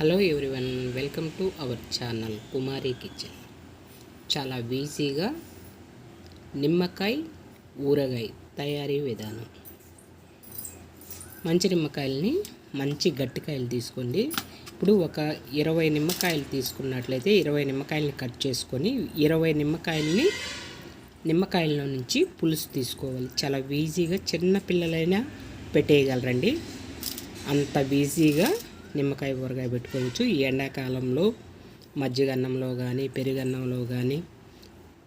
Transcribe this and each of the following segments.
Hello everyone welcome to our channel Kumari kitchen. చాలా ఈజీగా నిమ్మకాయ ఊరగాయ తయారీ విధానం. మంచి నిమ్మకాయలని మంచి గట్టికాయలు తీసుకోండి. ఇప్పుడు ఒక ఇరవై నిమ్మకాయలు తీసుకున్నట్లయితే ఇరవై నిమ్మకాయలని కట్ చేసుకొని ఇరవై నిమ్మకాయలని నిమ్మకాయల నుంచి పులుసు తీసుకోవాలి. చాలా ఈజీగా చిన్న పిల్లలైనా పెట్టేయగలరండి. అంత ఈజీగా నిమ్మకాయ ఊరగాయ పెట్టుకోవచ్చు. ఈ ఎండాకాలంలో మజ్జిగన్నంలో కానీ పెరుగన్నంలో కానీ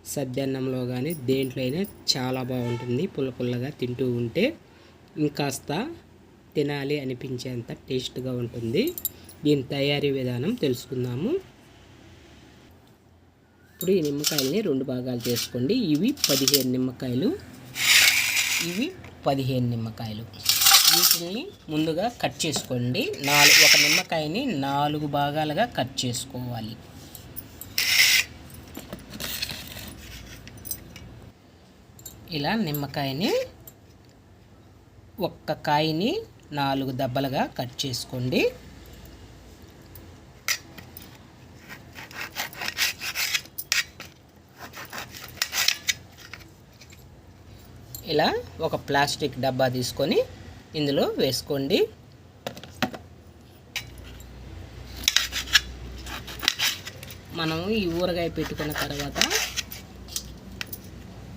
సద్దన్నంలో కానీ దేంట్లో అయినా చాలా బాగుంటుంది. పుల్ల పుల్లగా తింటూ ఉంటే ఇంకాస్త తినాలి అనిపించేంత టేస్ట్గా ఉంటుంది. దీని తయారీ విధానం తెలుసుకుందాము. ఇప్పుడు ఈ నిమ్మకాయలని రెండు భాగాలు చేసుకోండి. ఇవి పదిహేను నిమ్మకాయలు. ఇవి పదిహేను నిమ్మకాయలు. వీటిని ముందుగా కట్ చేసుకోండి. నాలుగు ఒక నిమ్మకాయని నాలుగు భాగాలుగా కట్ చేసుకోవాలి. ఇలా నిమ్మకాయని ఒక్క కాయని నాలుగు దెబ్బలుగా కట్ చేసుకోండి. ఇలా ఒక ప్లాస్టిక్ డబ్బా తీసుకొని ఇందులో వేసుకోండి. మనము ఈ ఊరగాయ పెట్టుకున్న తర్వాత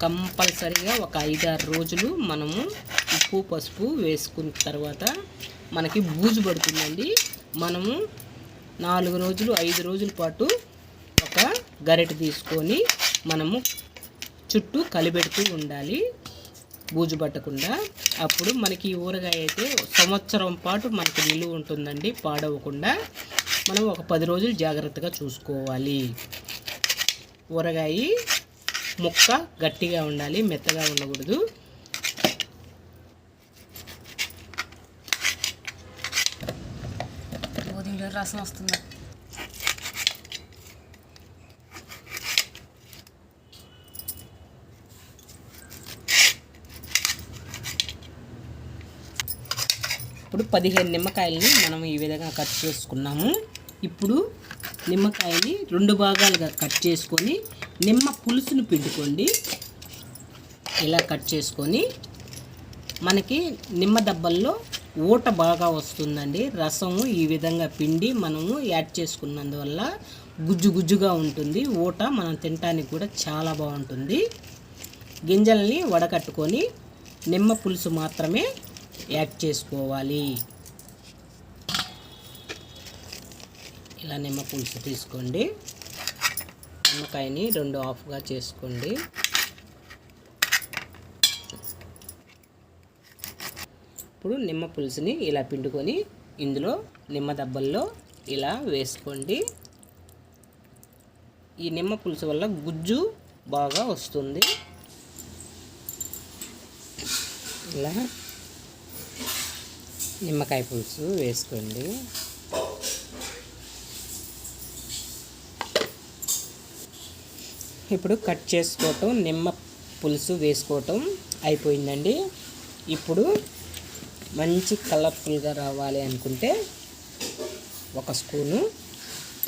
కంపల్సరిగా ఒక ఐదారు రోజులు మనము ఉప్పు పసుపు వేసుకున్న తర్వాత మనకి బూజు పడుతుందండి. మనము నాలుగు రోజులు ఐదు రోజుల పాటు ఒక గరిట తీసుకొని మనము చుట్టూ కలిపెడుతూ ఉండాలి. బూజు పట్టకుండా అప్పుడు మనకి ఊరగాయ అయితే సంవత్సరం పాటు మనకి నిలువ ఉంటుందండి పాడవకుండా మనం ఒక పది రోజులు జాగ్రత్తగా చూసుకోవాలి. ఊరగాయ ముక్క గట్టిగా ఉండాలి మెత్తగా ఉండకూడదు. రసం వస్తుంది? ఇప్పుడు పదిహేను నిమ్మకాయలని మనం ఈ విధంగా కట్ చేసుకున్నాము. ఇప్పుడు నిమ్మకాయని రెండు భాగాలుగా కట్ చేసుకొని నిమ్మ పులుసును పిండుకోండి. ఇలా కట్ చేసుకొని మనకి నిమ్మ దబ్బల్లో ఊట బాగా వస్తుందండి. రసము ఈ విధంగా పిండి మనము యాడ్ చేసుకున్నందువల్ల గుజ్జు గుజ్జుగా ఉంటుంది. ఊట మనం తినటానికి కూడా చాలా బాగుంటుంది. గింజల్ని వడకట్టుకొని నిమ్మ పులుసు మాత్రమే యాడ్ చేసుకోవాలి. ఇలా నిమ్మ పులుసు తీసుకోండి. నిమ్మకాయని రెండు ఆఫ్గా చేసుకోండి. ఇప్పుడు నిమ్మ పులుసుని ఇలా పిండుకొని ఇందులో నిమ్మ దబ్బల్లో ఇలా వేసుకోండి. ఈ నిమ్మ పులుసు వల్ల గుజ్జు బాగా వస్తుంది. ఇలా నిమ్మకాయ పులుసు వేసుకోండి. ఇప్పుడు కట్ చేసుకోవటం నిమ్మ పులుసు వేసుకోవటం అయిపోయిందండి. ఇప్పుడు మంచి కలర్ఫుల్గా రావాలి అనుకుంటే ఒక స్పూను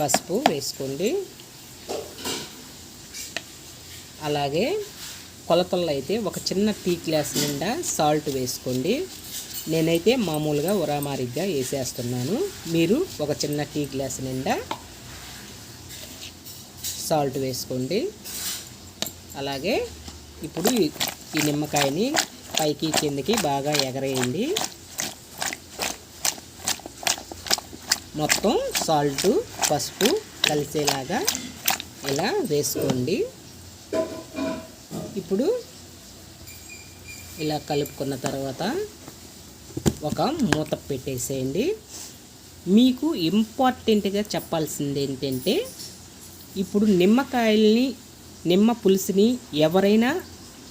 పసుపు వేసుకోండి. అలాగే కొలతల్లో అయితే ఒక చిన్న టీ గ్లాస్ నిండా సాల్ట్ వేసుకోండి. నేనైతే మామూలుగా ఉరామారిగ్గా వేసేస్తున్నాను. మీరు ఒక చిన్న టీ గ్లాస్ నిండా సాల్ట్ వేసుకోండి. అలాగే ఇప్పుడు ఈ నిమ్మకాయని పైకి కిందకి బాగా ఎగరేయండి. మొత్తం సాల్ట్ పసుపు కలిసేలాగా ఇలా వేసుకోండి. ఇప్పుడు ఇలా కలుపుకున్న తర్వాత ఒక మూత పెట్టేసేయండి. మీకు ఇంపార్టెంట్గా చెప్పాల్సింది ఏంటంటే ఇప్పుడు నిమ్మకాయల్ని నిమ్మ పులుసుని ఎవరైనా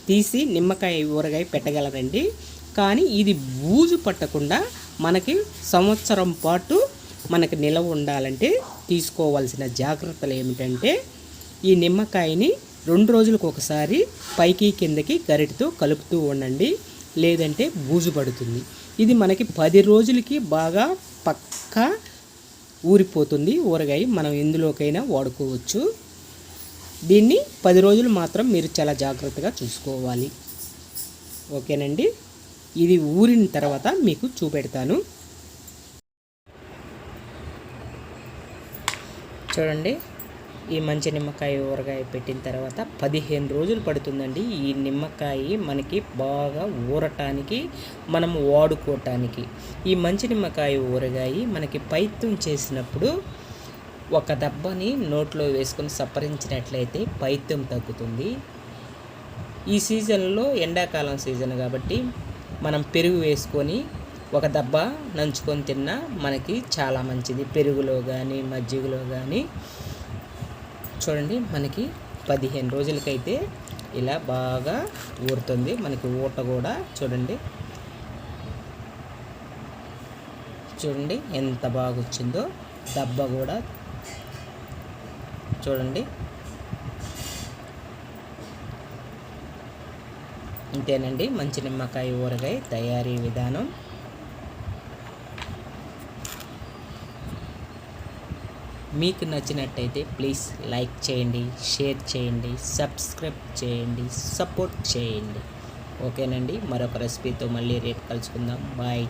తీసి నిమ్మకాయ ఊరగాయ పెట్టగలరండి. కానీ ఇది బూజు పట్టకుండా మనకి సంవత్సరం పాటు మనకి నిలవ ఉండాలంటే తీసుకోవాల్సిన జాగ్రత్తలు ఏమిటంటే ఈ నిమ్మకాయని రెండు రోజులకు ఒకసారి పైకి కిందకి గరిటితో కలుపుతూ ఉండండి. లేదంటే బూజు పడుతుంది. ఇది మనకి పది రోజులకి బాగా పక్కా ఊరిపోతుంది ఊరగాయ. మనం ఎందులోకైనా వాడుకోవచ్చు. దీన్ని పది రోజులు మాత్రం మీరు చాలా జాగ్రత్తగా చూసుకోవాలి. ఓకేనండి? ఇది ఊరిన తర్వాత మీకు చూపెడతాను. చూడండి. ఈ మంచి నిమ్మకాయ ఊరగాయ పెట్టిన తర్వాత పదిహేను రోజులు పడుతుందండి. ఈ నిమ్మకాయ మనకి బాగా ఊరటానికి మనం వాడుకోవటానికి ఈ మంచి నిమ్మకాయ ఊరగాయ మనకి పైత్యం చేసినప్పుడు ఒక దెబ్బని నోట్లో వేసుకొని సప్పరించినట్లయితే పైత్యం తగ్గుతుంది. ఈ సీజన్లో ఎండాకాలం సీజన్ కాబట్టి మనం పెరుగు వేసుకొని ఒక దెబ్బ నంచుకొని తిన్నా మనకి చాలా మంచిది. పెరుగులో కానీ మజ్జిగలో కానీ చూడండి మనకి పదిహేను రోజులకైతే ఇలా బాగా ఊరుతుంది. మనకి ఊట కూడా చూడండి. చూడండి ఎంత బాగా వచ్చిందో. దెబ్బ కూడా చూడండి. ఇంతేనండి. మంచి నిమ్మకాయ ఊరగాయ తయారీ విధానం. మీకు నచ్చినట్టయితే ప్లీజ్ లైక్ చేయండి షేర్ చేయండి సబ్స్క్రైబ్ చేయండి సపోర్ట్ చేయండి. ఓకేనండి మరొక రెసిపీతో మళ్ళీ రేపు కలుసుకుందాం. బాయ్.